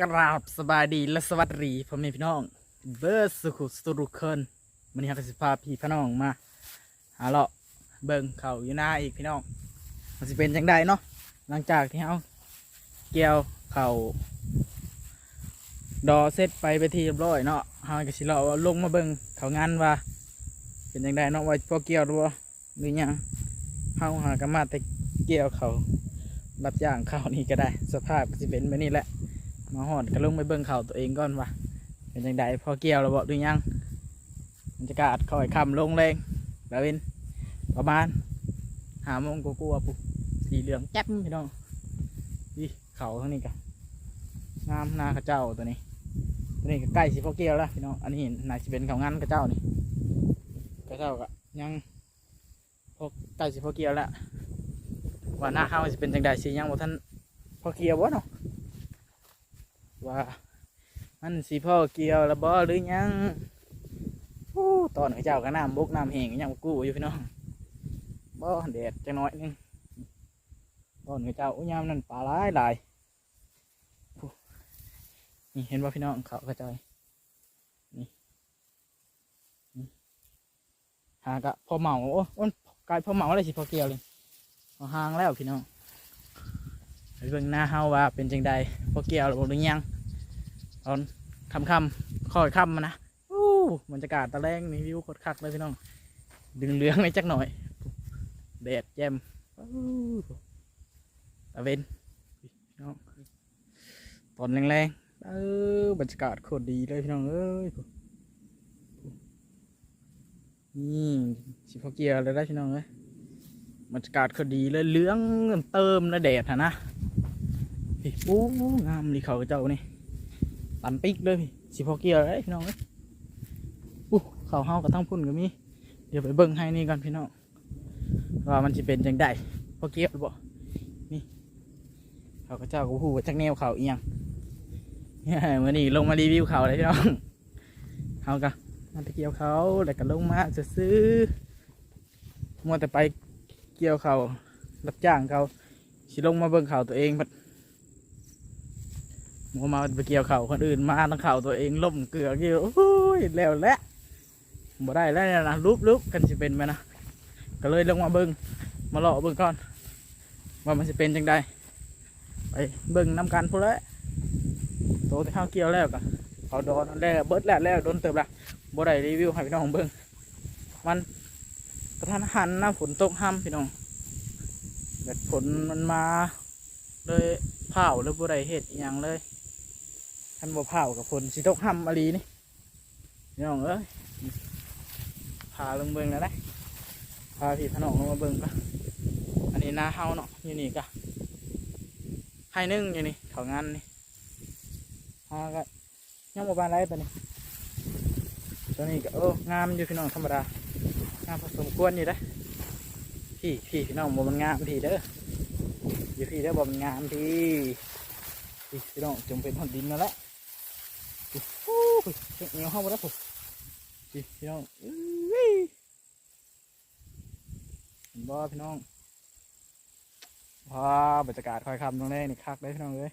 กราบสบายดีและสวัสดีพ่อแม่พี่น้อง เบิร์สุขุสตุรุเคินมันนี้เราจะพาพี่พี่น้องมาหาเลาะเบิ่งเขาอยู่หน้าอีกพี่น้อง มันจะเป็นจังใดเนาะหลังจากที่เขาเกี่ยวเขาดอเสร็จไปไปทีเรียบร้อยเนาะเฮาก็สิเลาะลงมาเบิ่งเขางานว่า เป็นจังใดเนาะว่าพอเกี่ยวหรือว่าหรือยังเฮาหากนมาแต่เกี่ยวเขารับจ้างเขานี่ก็ได้ สภาพก็สิเป็นแบบนี้แหละ มาหอดก็ลงไปเบิ่งเข่าตัวเองก่อนว่าเป็นจังใดพอเกี่ยวแล้วบ่หรือยังบรรยากาศค่อยคำลงแรงแล้วเป็นประมาณหาโมงกลัวปุ๊บสีเหลืองแจ๊บพี่น้องนี่เข่าทั้งนี้กันงามหน้าข้าเจ้าตัวนี้ ตัวนี้ก็ใกล้สิพอเกี่ยวแล้วพี่น้องอันนี้น่าจะเป็นเขางานข้าเจ้านี่ข้าเจ้าก็ยังพอใกล้สิพอเกี่ยวแล้วว่าหน้าข้าวจะเป็นจังใดสิยังบ่ท่านพอเกี่ยวบ่เนาะ ว่า มันสีพ่อเกี่ยวแล้วบ่หรือยังตอนเขาเจ้าก็น้ำบกน้ำแห้งยังกู้อยู่พี่น้องบ่แดดจังน้อยนึงตอนเขาเจ้าอุ้ยยามนั่นปลาหลายหลายนี่เห็นว่าพี่น้องเขากระจายนี่หากะพอเหมาโอ้นกลายพอเหมาอะไรสิพอเกี่ยวเลยเอหางแล้วพี่น้อง เบิ่งหน้าเฮาว่าเป็นจังใดพอเกี่ยวหรือบ่หรือยังตอนคำคำๆค่อยคำมานะอู้บรรยากาศตะแรงนี่วิวโคตรคักเลยพี่น้อง ดึงเหลืองเลยจักหน่อยแดดแจ่มอู้ตะเวนน้องตอนแรงๆเออบรรยากาศโคตรดีเลยพี่น้องเอ้ยนี่สิพอเกี่ยวเลยได้พี่น้องเอ้ยบรรยากาศโคตรดีเลยเหลืองเติมนะแดดฮะนะ พี่โอ้งามดีเขาเจ้านี่ตันปิกเลยพี่สิพอเกียร์เลยพี่น้องเอ้ยอู้เขาเฮากับทั้งพุ่นก็มีเดี๋ยวไปเบิ่งให้นี่ก่อนพี่น้องว่ามันจะเป็นจังไดพอเกียร์หรือบ่นี่เขาก็เจ้าก็พูดว่าจักแนวเขาเอียงเนี่ยมื่อนี้ลงมารีวิวเขาเลยพี่น้องเขาก็มาตะเกี่ยวเขาแล้วก็ลงมาซื้อมัวแต่ไปเกี่ยวเขารับจ้างเขาสิลงมาเบิ่งเขาตัวเองพัด มัวมาไปเกี่ยวเข่าคนอื่นมาตั้งเข่าตัวเองล่มเกลือเกี่ยวโอ้ยแล้วแหละบ่ได้แล้วนะรูปรูปกันสิเป็นไหมนะก็เลยลงมาเบิ้งมาเลาะเบิ้งก่อนว่ามันสิเป็นจังใดไปเบิ้งน้ำกันพูดแล้วโตที่ข้าวเกี่ยวแล้วก็เขาโดนแล้วเบิดแล้วแล้วโดนเติบละบ่ได้รีวิวให้พี่น้องเบิ้งมันกระทันหันนะฝนตกห้ำพี่น้องแบบฝนมันมาเลยเผาหรือบ่ได้เห็ดอย่างเลย ท่านบ่เผากับฝนสิตกห้ำอลีนี่พี่น้องเอ้ยพาลงเบิ่งแล้วนะพาพี่พนองลงมาเบิ่งก็อันนี้นาเฮาเนาะอยู่นี่ก็ให้นึ่งอยู่นี่เขางานนี่ฮาก็ยังบ่บานไรปะนี่ตัวนี้ก็เอองามอยู่พี่น้องธรรมดางามพอสมควรอยู่นะพี่พี่พี่น้องบ่มันงามพี่เด้ออยู่พี่เด้อบ่มันงามพี่พี่น้องจงเป็นหนดินนั่นแหละโอ้โห เหนียวเข้ามาแล้วผมพี่พี่น้องอื้อเห็นบ่พี่น้องว้าบรรยากาศคอยคำตรงนี้นี่คักเลยพี่น้องเลย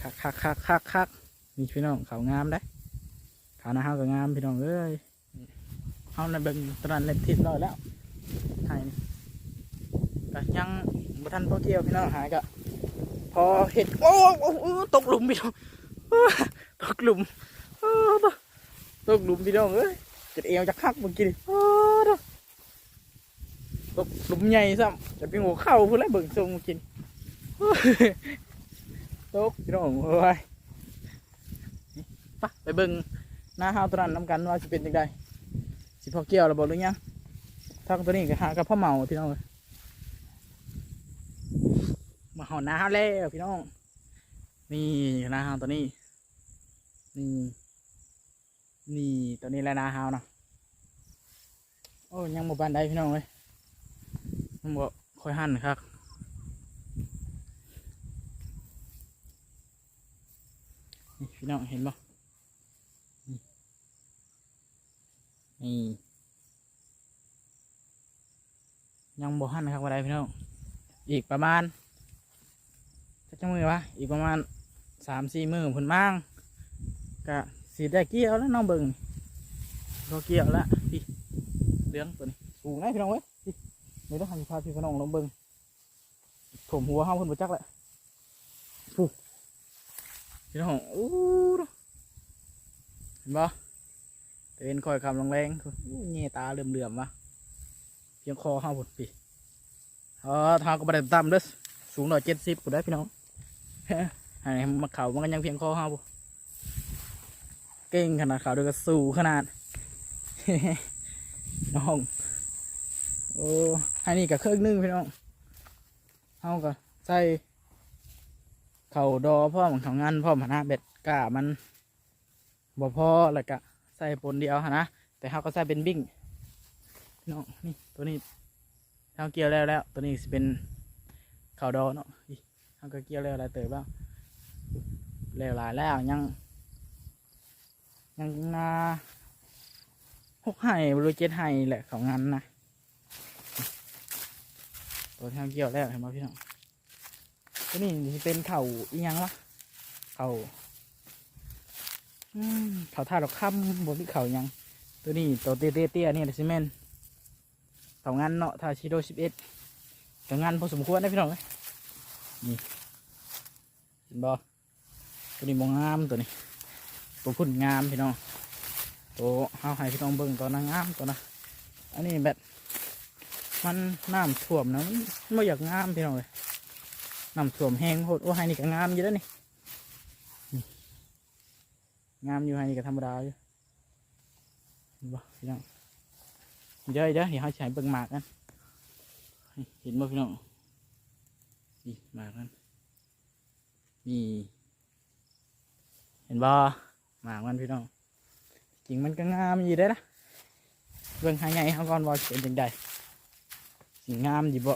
คักคักคักคักคักนี่พี่น้องเขางามได้ขาหน้าเฮาก็งามพี่น้องเอ้ยเฮาในเบิ่งตอนเล็บทิศร้อยแล้วไทยนี่ก็ยังบ่ทันพอเกี่ยวพี่น้องหายก็ พอเห็นโอ้โอ้ตกหลุมพี่น้องตกหลุมตกหลุมพี่น้องเอ้ยจ็ดเอวจะคักเมื่อกี้นี่อ้าตกหลุมใหญ่ซ้ำจะเป็นหัวเข่าเพูดแล้วเบิ่งทรงเมื่อกี้นี่อ้าตกพี่น้องเอ้ยไปไปเบิ่งหน้าห้าวตัวนั้นนำกันว่าจะเป็นยังไงสิพอเกี่ยวเระบบหรือยังทางตัวนี้ก็หากับพ่อเมาพี่น้องเอ้ย มาห อน้ำแล้วพี่น้อง นี่นาฮาวตัวนี้ นี่ นี่ตัวนี้แหละนาฮาวเนาะโอ้ยังบ่บานใดพี่น้องเลยมันบ่ค่อยหั่นครับนี่พี่น้องเห็นบ่นี่ยังบ่หั่นครับว่าใดพี่น้องอีกประมาณ จะมือวะอีกประมาณสามสี่มือผลมั่งก็สีได้เกี่ยวแล้วน้องเบิงก็เกี่ยวแล้วพี่เลี้ยงตัวนี้สูงไงพี่น้องเว้ยพี่ไม่ต้องทำพาพี่น้องลองเบิงผมหัวห้าคนบ่จักแหละผู้พี่น้องอู้ดูเห็นบ่เต้นคอยคำแรงอู้เงี้ยตาเหลื่อมๆวะเพียงคอห้าคนพี่เออทางก็บ่ไดต่ำเด้อสูงหน่อยเจ็ดสิบกูได้พี่น้อง อันนี้มาเขามันก็ยังเพียงคอห้าบเก่งขนาดเขาด้วยก็สู้ขนาดน้องโอ้อันนี้กับเครื่องนึ่งพี่น้องเฮาก็ใส่เข่าดอพ่อมของเขางานพ่อมหนนะเบ็ดกล้ามันบ่พอแล้วก็ใส่ปนเดียวนะแต่เฮาก็ใส่เป็นบิ้งน้องนี่ตัวนี้เฮาเกี่ยวแล้วแล้วตัวนี้สิเป็นเข่าดอเนาะ เฮาก็เกี่ยวแล้วหลายเติบแล้วแล้วหลายแล้วยัง ยังนาหกไห่บริเจ็ดไห่แหละเขางานนะตัวที่เฮาเกี่ยวแล้วเห็นไหมพี่น้องตัวนี้เป็นเข่าอีหยังวะเข่าเข่าท่าดอกค่ำบนที่เข่ายัง ตัวนี้ตัวเตี้ยเตี้ยนี่แหละซิเมนเขางานเนาะทาชิโดสิบเอ็ดเขางานพอสมควรนะพี่น้องนี่ บ่ตัวนี้มองงามตัวนี้ ตัวพุ่นงามพี่น้องตัวเฮาให้พี่น้องเบิ่งตัวนั้นงามตัวนะอันนี้แบบมันน้ำท่วมนะมันไม่อยากงามพี่น้องเลยน้ำท่วมแห้งโหดโอ้ให้นี่ก็งามอยู่แล้วนี่งามอยู่ให้นี่ก็ธรรมดาอยู่บ่พี่น้องเดี๋ยวเดี๋ยวเดี๋ยวเขาใช้เบิ่งหมากกันนี่เห็นบ่พี่น้องนี่หมากกัน นี่ เห็นบ่หมากมันพี่น้องจริงมันก็งามอยู่ได้อนะเบิ่งให้ไงเขาก่อนว่าเป็นจังใดสิงามอยู่บ่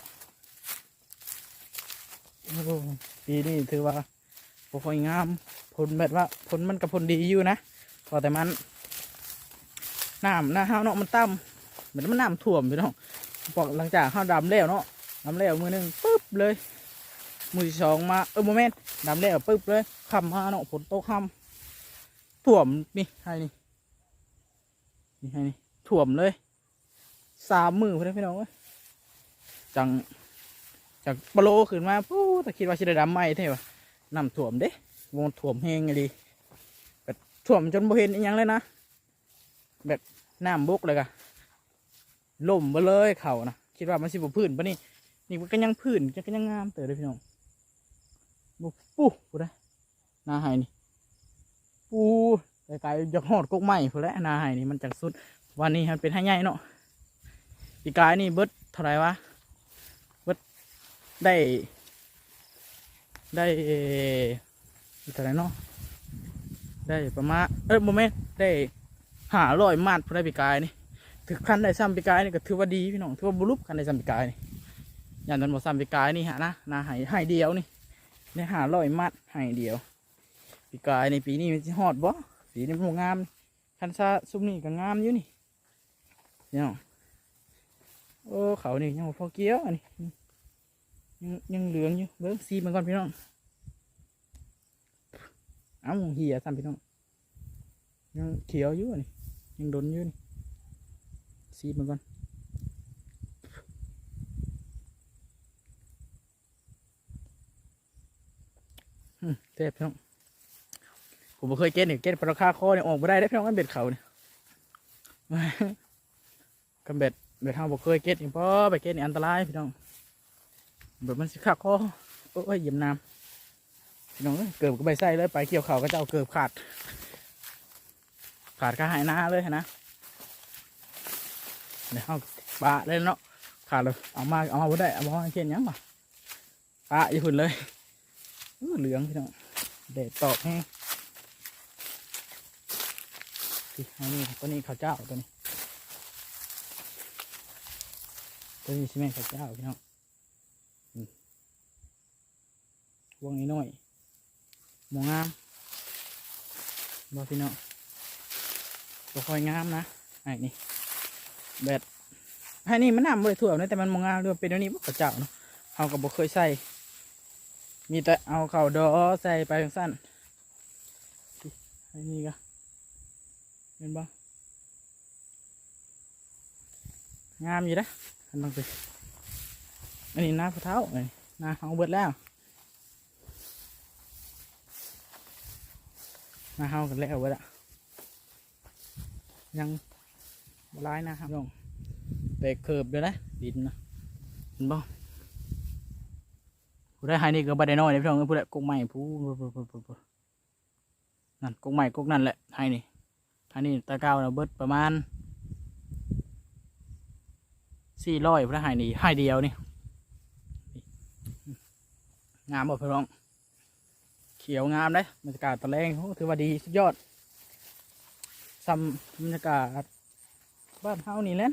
โอ้ปีนี้ถือว่าบ่ค่อยงามผลแบบว่าผลมันกับผลดีอยู่นะพอแต่มันน้ำหน้าห้าวเนาะมันต่ำเหมือนมันน้ำท่วมพี่น้องบอกหลังจากห้าวดำแล้วเนาะดำแล้วมือหนึงปึ๊บเลย มือที่สองมาเออโมเมนต์ดำแล้วปึ๊บเลยคำมาเนาะฝนตกคำท่วมนี่ให้นี่นี่ให้นี่ท่วมเลยสามมือพี่น้องพี่น้องเว้ยจังจากบะโลขึ้นมาปู้แต่คิดว่าชิไดดำไม่เท่วะน้ำท่วมเด้วงท่วมแห้งไงดีแบบท่วมจนบ่เห็นอีหยังเลยนะแบบน้ำบุกเลยกะล่มไปเลยเขานะคิดว่ามันสิบพื้นปะนี่นี่มันก็ยังพื้นก็ยังงามเต๋อเลยพี่น้อง ปูปูได้นาไห้นี่ปูไกลๆจะหอดกกไม้พูดแล้วนาไห้นี่มันจากสุด วันนี้มันเป็นให้ใหญ่เนาะปีกายนี่เบิดเท่าไหรวะเบิดได้ ได้เท่าไหรเนาะได้ประมาณเออโมเมนต์ได้หาร้อยมาดผู้ได้ปีกายนี่ถือคันได้ซ้ำปีกายนี่ก็ถือว่าดีพี่น้องถือว่าบุรุษคันได้ซ้ำปีกายนี่อย่างนั้นบอกซ้ำปีกายนี่หานะนาหายหายเดียวนี่ ได้หาร้อยมาดหายเดียว ปีกายในปีนี้มันจะฮอดบ่ปีนี้มันงามคันซาซุมนี่ก็งามอยู่นี่พี่น้องโอ้เขานี่ยังพอเกี้ยวอันนี้ยังยังเหลืองอยู่เบิ้งซีมันก่อนพี่น้องเอ้าเหียซ้ำพี่น้องยังเขียวอยู่อันี่ยังดนอยู่นี่ซีมันก่อน อืมเทพพี่น้องผมบ่เคยเก็ตเนี่ยเก็ตปลาคาคอเนี่ยออกมาได้ได้พี่น้องกันเบ็ดเขาเนี่ยกันเบ็ดเบ็ดเฮาบ่เคยเก็ตนี่เพราะไปเก็ตนี่อันตรายพี่น้องเบ็ดมันสิขาคอโอ้ยเยียบน้ำพี่น้องเกือบก็ใบไส้เลยไปเกี่ยวเขาก็จะเอาเกือบขาด ขาดค่าหายหน้าเลยนะเดี๋ยวเอาปะเลยเนาะขาดเลยเอามาเอามาบ่ได้เอามาเช่นยังวะปะอยู่พุ่นเลยเหลืองพี่น้อง เด็ดตอกแห้งสิอันนี้ตัวนี้ข้าวเจ้าตัวนี้ ตัวนี้ซีเมนต์ข้าวเจ้าพี่น้องวงนี้หน้อยมองามบ่พี่น้องบ่ค่อยงามนะไอ้นี่แบดไอ้นี่มันน้ำบริถ่วนะแต่มันมองงามด้วยเป็นอันนี้บ่กระเจ้าเนาะเขาก็บ่เคยใส่ มีแต่เอาเข่าดอใส่ไปสั้นไอ้นี่ก็เห็นบ่งามอยู่นะอันต้องไปอันนี้น้าพะเท้าเอ้ยน้าเอาเบิดแล้วน้าเฮากันแล้วเบิดอะยังร้ายนะครับน้องเตะเคิบด้วยนะดินนะเห็นบ่ ผู้ได้ให้นี่ก็บ่ได้น้อยเลยพี่น้องเอ้ยผู้ได้กกใหม่ผู้นั่นกกใหม่กกนั่นแหละให้นี่ให้นี่ตะเกาเราเบิดประมาณสี่ร้อยผู้ได้ให้นี่ให้เดียวนี่งามบ่พี่น้องเขียวงามเลยบรรยากาศตะแรงโอ้ถือว่าดีสุดยอดซ้ำบรรยากาศบ้านเฮานี่แหละ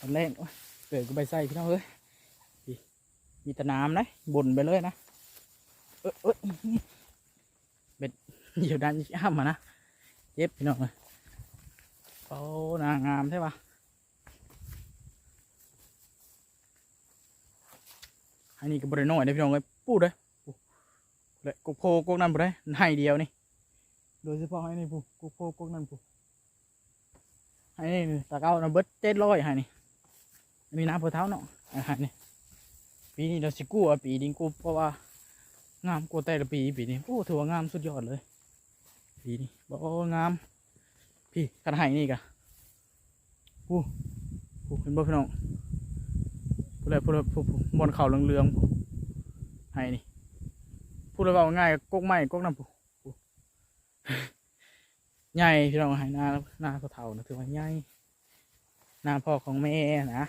ตะแรงโอ้ยเกิดก็ไปใส่พี่น้องเอ้ย มีแต่น้ำนะบ่นไปเลยนะเอยเอยเบ็ดเหยียบดันอ้ามมานะเจ็บพี่น้องเลยโอ้นางงามใช่ปะอันนี้ก็บริโน้อยนะพี่น้องเลยปูดเลยเลยกุกโพกุกนั่นบริให้เดียวนี่โดยเฉพาะให้นี่ปูกุกโพกุกนั่นปูให้นี่ตะเก้านะเบิดเจ็ดร้อยให้นี่มีน้ำเพื่อเท้าเนาะให้นี่ ปีนี้เราสิกู้อะปีนี้กู้เพราะว่างามกว่าแต่ละปีปีนี้โอ้ถือว่างามสุดยอดเลย ปีนี้บอกงาม พี่กันไห้นี่กะผู้ผู้เห็นบ่พี่น้องผู้ใดผู้ใดผู้ผู้บนเขาเหลืองๆผู้ไห้นี่พูดเลยว่าง่ายกกไม้กกน้ำผู้ผู้ใหญ่พี่น้องไห้หน้าหน้าเท่านะถือว่าใหญ่หน้าพ่อของแม่นะ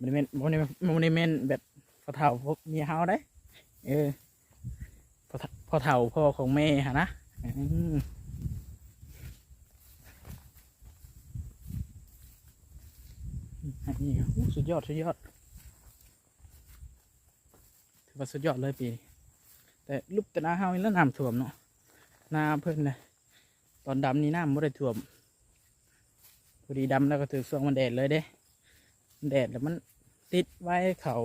มันเป็นมันเป็นมันเป็นแบบพอเฒ่าพบเมียเฮาได้เออพอเฒ่าพอเฒ่าพ่อของแม่ฮะนะอันนี้สุดยอดสุดยอดถือว่าสุดยอดเลยปีนี้แต่รูปแต่น้าเฮานี่แล้วน้ำท่วมเนาะน้าเพิ่นเลยตอนดำนี่น้ำไม่ได้ท่วมพอดีดำแล้วก็ถือส่วงมันแดดเลยเด้ แดดแล้วมันติดไว้เขา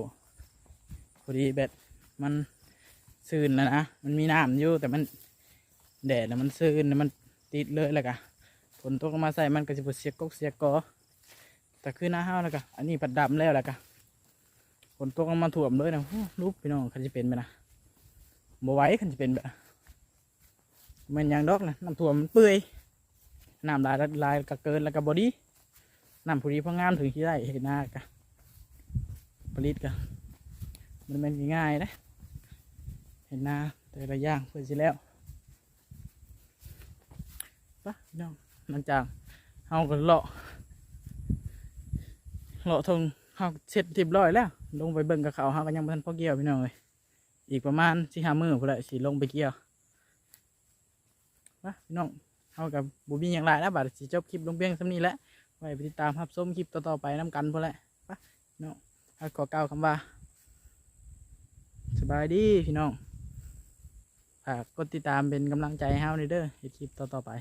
พอดีแบบมันซื่นแล้วนะมันมีน้ำอยู่แต่มันแดดแล้วมันซื่นแล้วมันติดเลยแล้วกะฝนตกมาใส่มันก็จะเสียกกเสียกอแต่คือหน้าห้าวแล้วกะอันนี้ผัดดำแล้วแล้วกะฝนตกมาถ่วมเลยนะรูปพี่น้องคันจะเป็นไปนะบ่ไหว้คันจะเป็นแบบมันยังดอกนะน้ำท่วมมันเปื่อยน้ำลายลายก็เกินแล้วก็บอดี้ น้ำผุรีพองามถึงที่ได้เห็นหน้ากะผลิตกะมันเป็นง่ายๆนะเห็นหน้าแต่ละอย่างเพื่อสิแล้วปะพี่น้องหลังจากเอากันเลาะเลาะทงเอาเสร็จทิบร้อยแล้ว ลงไปเบิ่งกับเขาเขาก็ยังไม่ทันพอเกี่ยวพี่น้องเลยอีกประมาณสี่ห้ามือพอละสิลงไปเกี่ยวปะพี่น้องเอากับบุบีอย่างไรแล้วบาดสิจบคลิปลงเพียงสำนี้แหละ ไว้ไปติดตามรับชมคลิปต่อๆไปน้ำกันพอแหละปะเนาะเอาขอเกล่าคำว่า สบายดีพี่น้องฝากกดติดตามเป็นกำลังใจให้เฮาในเด้อเห็นคลิปต่อๆไป